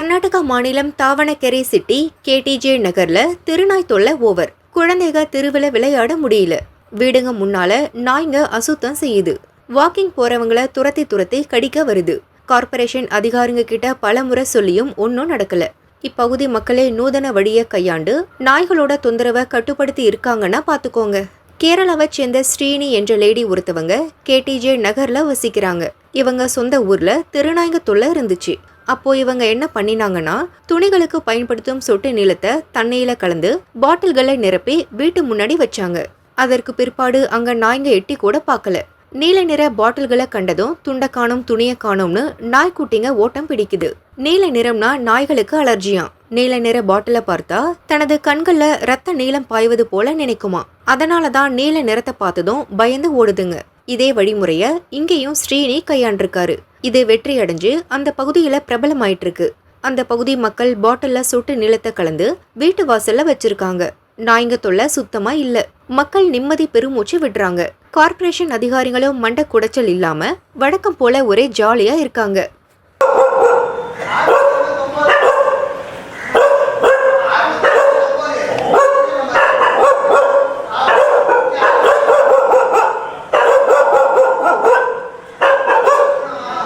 கர்நாடகா மாநிலம் தாவணக்கரை சிட்டி கேடிஜே நகர்ல திருநாய் தொல்லை ஓவர். குழந்தைங்க தெருவில் விளையாட முடியல. வீடுங்க முன்னால நாய்ங்க அசுத்தம் செய்யுது. வாக்கிங் போறவங்கள துரத்தி துரத்தி கடிக்க வருது. கார்ப்பரேஷன் அதிகாரிங்க கிட்ட பலமுறை சொல்லியும் ஒன்றும் நடக்கல. இப்பகுதி மக்களே நூதன வழியை கையாண்டு நாய்களோட தொந்தரவை கட்டுப்படுத்தி இருக்காங்கன்னா பார்த்துக்கோங்க கேரளாவை சேர்ந்த ஸ்ரீனி என்ற லேடி ஒருத்தவங்க கேடிஜே நகர்ல வசிக்கிறாங்க. இவங்க சொந்த ஊர்ல திருநாய்ங்க தொல்லை இருந்துச்சு. அப்போ இவங்க என்ன பண்ணினாங்கன்னா துணிகளுக்கு பயன்படுத்தும் சொட்டு நீளத்தை தண்ணியில கலந்து பாட்டில்களை நிரப்பி வீட்டு முன்னாடி வச்சாங்க. அதற்கு பிற்பாடு அங்க நாய்ங்க எட்டி கூட பார்க்கல. நீல நிற பாட்டில்களை கண்டதும் துண்டை காணும் துணியை காணும்னு நாய்க்குட்டிங்க ஓட்டம் பிடிக்குது. நீல நிறம்னா நாய்களுக்கு அலர்ஜியாம் நீல நிற பாட்டிலை பார்த்தா தனது கண்களில் ரத்த நீளம் பாய்வது போல நினைக்குமா. அதனால தான் நீல நிறத்தை பார்த்ததும் பயந்து ஓடுதுங்க. இதே வழிமுறையை இங்கேயும் ஸ்ரீனி கையாண்டிருக்காரு. இது வெற்றி அடைஞ்சு அந்த பகுதியில் பிரபலமாயிட்டு இருக்கு அந்த பகுதி மக்கள் பாட்டிலில் சொட்டு நிலத்தை கலந்து வீட்டு வாசல்ல வச்சிருக்காங்க. நாய்ங்க தொல்லை சுத்தமா இல்ல. மக்கள் நிம்மதி பெருமூச்சு விடுறாங்க. கார்ப்பரேஷன் அதிகாரிகளும் மண்ட குடைச்சல் இல்லாம வழக்கம் போல ஒரே ஜாலியா இருக்காங்க.